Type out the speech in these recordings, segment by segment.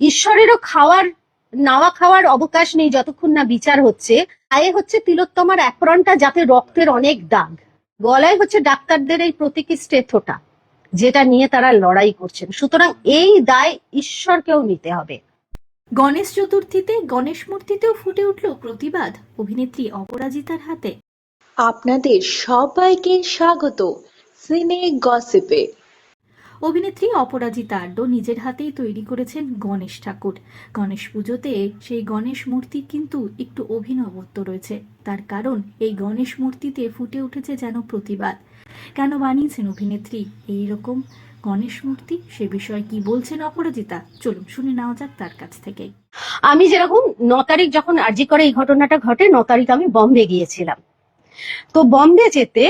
ঈশ্বরেরও খাওয়ার নাওয়া খাওয়ার অবকাশ নেই যতক্ষণ না বিচার হচ্ছে। গায়ে হচ্ছে তিলোত্তমার অ্যাপ্রনটা যাতে রক্তের অনেক দাগ। গলায় হচ্ছে ডাক্তারদের এই প্রতীকী স্টেথোটা যেটা নিয়ে তারা লড়াই করছেন। সুতরাং এই দায় ঈশ্বরকেও নিতে হবে। গণেশ চতুর্থীতে গণেশ মূর্তিতেও ফুটে উঠল প্রতিবাদ অভিনেত্রী অপরাজিতার হাতে। আপনাদের সবাইকে স্বাগত সিনে গসিপে। অভিনেত্রী অপরাজিতা আড্ড নিজের হাতেই তৈরি করেছেন গণেশ ঠাকুর। গণেশ পুজোতে সেই গণেশ মূর্তি কিন্তু একটু অভিনবত্ব রয়েছে। তার কারণ, এই গণেশ মূর্তিতে ফুটে উঠেছে যেন প্রতিবাদ। কেন বানিয়েছেন অভিনেত্রী এই রকম গণেশ মূর্তি? সে বিষয়ে কি বলছেন অপরাজিতা? চলুন শুনে নেওয়া যাক তার কাছ থেকেই আমি যেরকম ন তারিখ যখন আর্জি করে এই ঘটনাটা ঘটে, ন তারিখ আমি বম্বে গিয়েছিলাম। তো বম্বে যেতে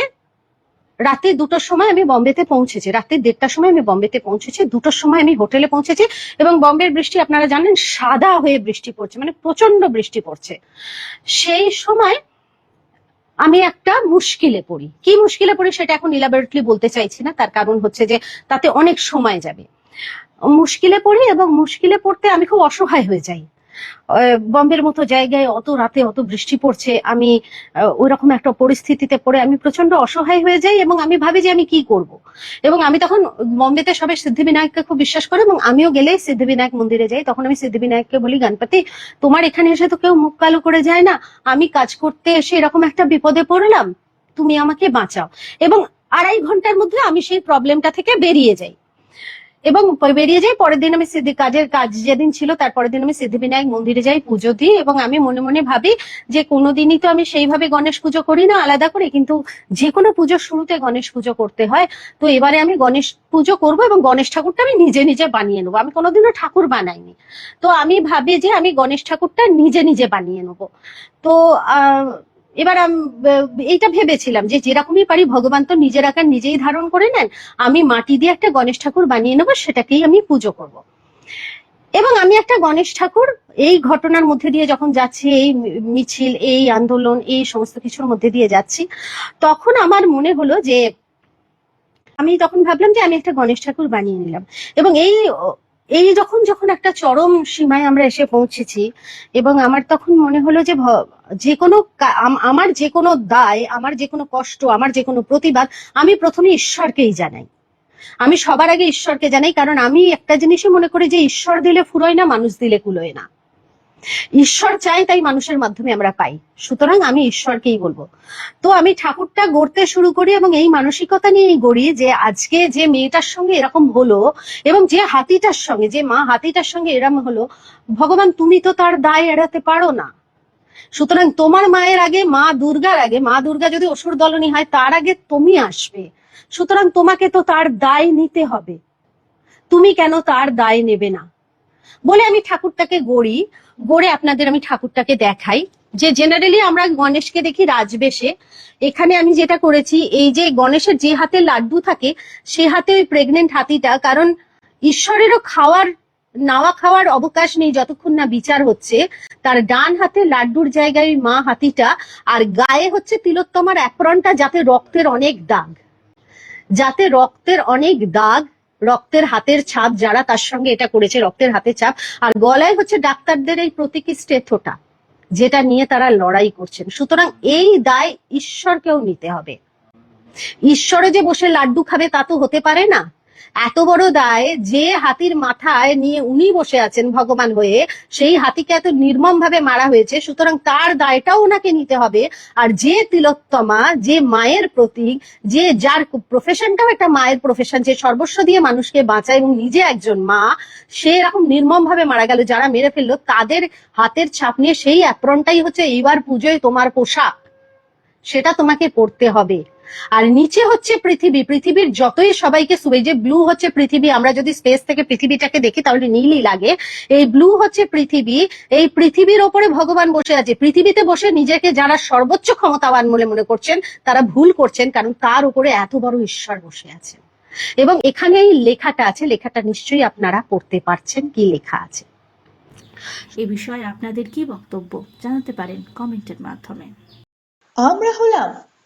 রাতে দুটোর সময় আমি বম্বেতে পৌঁছেছি। রাতে দেড়টার সময় আমি বম্বেতে পৌঁছেছি, দুটোর সময় আমি হোটেলে পৌঁছেছি এবং বম্বের বৃষ্টি আপনারা জানেন, সাদা হয়ে বৃষ্টি পড়ছে মানে প্রচণ্ড বৃষ্টি পড়ছে। সেই সময় আমি একটা মুশকিলে পড়ি। কি মুশকিলে পড়ি সেটা এখন ইলাবরেটলি বলতে চাইছি না, তার কারণ হচ্ছে যে তাতে অনেক সময় যাবে। মুশকিলে পড়ি এবং মুশকিলে পড়তে আমি খুব অসহায় হয়ে যাই। বম্বের মতো জায়গায় অত রাতে অত বৃষ্টি পড়ছে, আমি ওই রকম একটা পরিস্থিতিতে পড়ে আমি প্রচণ্ড অসহায় হয়ে যাই এবং আমি ভাবি যে আমি কি করব। এবং আমি তখন বম্বেতে সবাই সিদ্ধিবিনায়ককে খুব বিশ্বাস করে এবং আমিও গেলে সিদ্ধিবিনায়ক মন্দিরে যাই, তখন আমি সিদ্ধিবিনায়ককে বলি, গণপতি, তোমার এখানে এসে তো কেউ মুখ কালো করে যায় না, আমি কাজ করতে এসে এরকম একটা বিপদে পড়লাম, তুমি আমাকে বাঁচাও। এবং আড়াই ঘণ্টার মধ্যে আমি সেই প্রবলেমটা থেকে বেরিয়ে যাই। এবং বেরিয়ে যাই, পরের দিন আমি সিদ্ধি কাজের কাজ যেদিন ছিল তারপরের দিন আমি সিদ্ধিবিনায়ক মন্দিরে যাই পুজো দিই এবং আমি মনে মনে ভাবি যে কোনোদিনই তো আমি সেইভাবে গণেশ পুজো করি না, আলাদা করে, কিন্তু যে কোনো পুজোর শুরুতে গণেশ পুজো করতে হয়। তো এবারে আমি গণেশ পুজো করব এবং গণেশ ঠাকুরটা আমি নিজে নিজে বানিয়ে নেব। আমি কোনোদিনও ঠাকুর বানাইনি। তো আমি ভাবি যে আমি গণেশ ঠাকুরটা নিজে নিজে বানিয়ে নেব। তো এবার এইটা ভেবেছিলাম যে যেরকমই পারি ভগবান তো নিজের আকার নিজেই ধারণ করে নেন, আমি মাটি দিয়ে একটা গণেশ ঠাকুর বানিয়ে নেব, সেটাকেই আমি পুজো করব। এবং আমি একটা গণেশ ঠাকুর এই ঘটনার মধ্যে দিয়ে যখন যাচ্ছি, এই মিছিল, এই আন্দোলন, এই সমস্ত কিছুর মধ্যে দিয়ে যাচ্ছি, তখন আমার মনে হলো যে আমি তখন ভাবলাম যে আমি একটা গণেশ ঠাকুর বানিয়ে নিলাম এবং এই এই যখন যখন একটা চরম সীমায় আমরা এসে পৌঁছেছি, এবং আমার তখন মনে হলো যে যে কোনো আমার যে কোনো দায়, আমার যে কোনো কষ্ট, আমার যে কোনো প্রতিবাদ আমি প্রথমে ঈশ্বরকেই জানাই। আমি সবার আগে ঈশ্বরকে জানাই, কারণ আমি একটা জিনিসই মনে করি যে ঈশ্বর দিলে ফুরোয় না, মানুষ দিলে কুলোয় না। ঈশ্বর চাই তাই মানুষের মাধ্যমে আমরা পাই। সুতরাং আমি ঈশ্বরকেই বলব। তো আমি ঠাকুরটা গড়তে শুরু করি এবং এই মানসিকতা নিয়েই গড়ি যে আজকে যে মেয়েটার সঙ্গে এরকম হলো এবং যে হাতিটার সঙ্গে, যে মা হাতিটার সঙ্গে এরকম হলো, ভগবান তুমি তো তার দায় এড়াতে পারো না। সুতরাং তোমার মায়ের আগে মা দুর্গার আগে, মা দুর্গা যদি অসুর দলনী হয়, তার আগে তুমি আসবে। সুতরাং তোমাকে তো তার দায় নিতে হবে। তুমি কেন তার দায় নেবে না? বলে আমি ঠাকুরটাকে গড়ি, গড়ে আপনাদের আমি ঠাকুরটাকে দেখাই। যে জেনারেলি আমরা গণেশকে দেখি রাজবেশে। এখানে আমি যেটা করেছি, এই যে গণেশের যে হাতে লাড্ডু থাকে, সে হাতে ওই প্রেগনেন্ট হাতিটা, কারণ ঈশ্বরেরও খাওয়ার, নাওয়া খাওয়ার অবকাশ নেই যতক্ষণ না বিচার হচ্ছে। তার ডান হাতে লাড্ডুর জায়গায় মা হাতিটা আর গায়ে হচ্ছে তিলোত্তমার অ্যাপ্রনটা যাতে রক্তের অনেক দাগ। যাতে রক্তের অনেক দাগ, রক্তের হাতের ছাপ, যারা তার সঙ্গে এটা করেছে রক্তের হাতের ছাপ, আর গলায় হচ্ছে ডাক্তারদের এই প্রতীকী স্টেথোটা যেটা নিয়ে তারা লড়াই করছেন। সুতরাং এই দায় ঈশ্বরকেও নিতে হবে। ঈশ্বরে যে বসে লাড্ডু খাবে তা তো হতে পারে না। এত বড় দায় যে হাতির মাথায় নিয়ে উনি বসে আছেন ভগবান হয়ে, সেই হাতিকে এত নির্মম ভাবে মারা হয়েছে, সুতরাং তার দায়টাও ওনাকে নিতে হবে। আর যে তিলোত্তমা, যে মায়ের প্রতীক, যে যার প্রফেশনটাও একটা মায়ের প্রফেশন যে সর্বস্ব দিয়ে মানুষকে বাঁচায় এবং নিজে একজন মা, সে এরকম নির্মম ভাবে মারা গেল, যারা মেরে ফেলল, তাদের হাতের ছাপ নিয়ে সেই অ্যাপ্রনটাই হচ্ছে এইবার পুজোয় তোমার পোশাক। সেটা তোমাকে পড়তে হবে। আর নিচে হচ্ছে পৃথিবী। পৃথিবীর যতই সবাইকে যে ব্লু হচ্ছে পৃথিবী আমরা যদি স্পেস থেকে পৃথিবীটাকে দেখি তাহলে নীলই লাগে। এই ব্লু হচ্ছে পৃথিবী। এই পৃথিবীর ওপরে ভগবান বসে আছে। পৃথিবীতে বসে নিজেকে যারা সর্বোচ্চ ক্ষমতাবান বলে মনে করছেন তারা ভুল করছেন কারণ তার উপরে এত বড় ঈশ্বর বসে আছেন এবং এখানে এই লেখাটা আছে লেখাটা নিশ্চয়ই আপনারা পড়তে পারছেন কি লেখা আছে। এ বিষয়ে আপনাদের কি বক্তব্য জানাতে পারেন কমেন্টের মাধ্যমে। আমরা হলাম